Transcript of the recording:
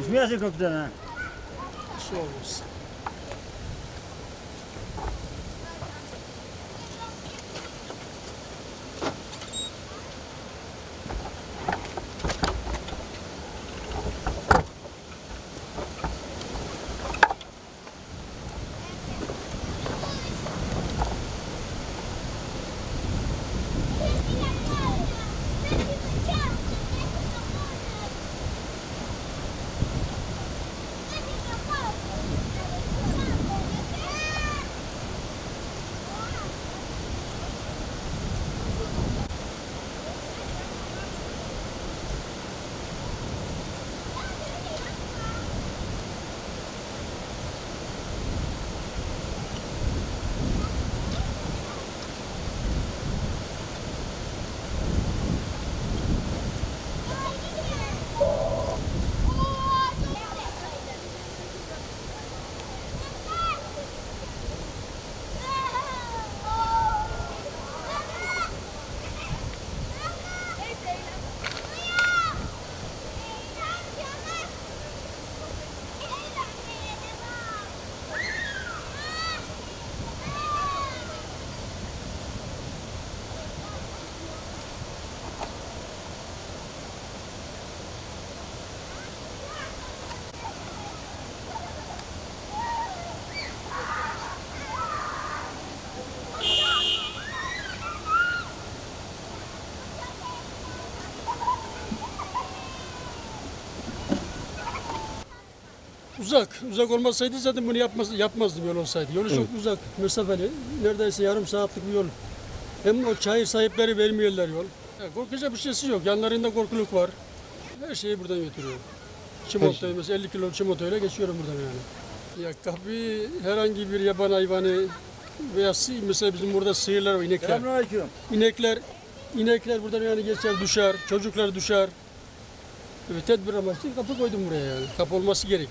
Жм'язик обдана. Що у вас? Uzak. Uzak olmasaydı zaten bunu yapmaz, yapmazdım yol olsaydı. Yolu çok uzak, mesafeli. Neredeyse yarım saatlik bir yol. Hem o çayır sahipleri vermiyorlar yol. Ya, korkacak bir şeysi yok. Yanlarında korkuluk var. Her şeyi buradan götürüyor. Çimotoyu mesela 50 kilo çimotoyla geçiyorum buradan yani. Ya kapı herhangi bir yaban hayvanı veya mesela bizim burada sığırlar var, inekler. Selamünaleyküm. İnekler, inekler buradan yani geçer, düşer, çocuklar düşer. Evet, tedbir amaçlı kapı koydum buraya yani. Kapı olması gerek.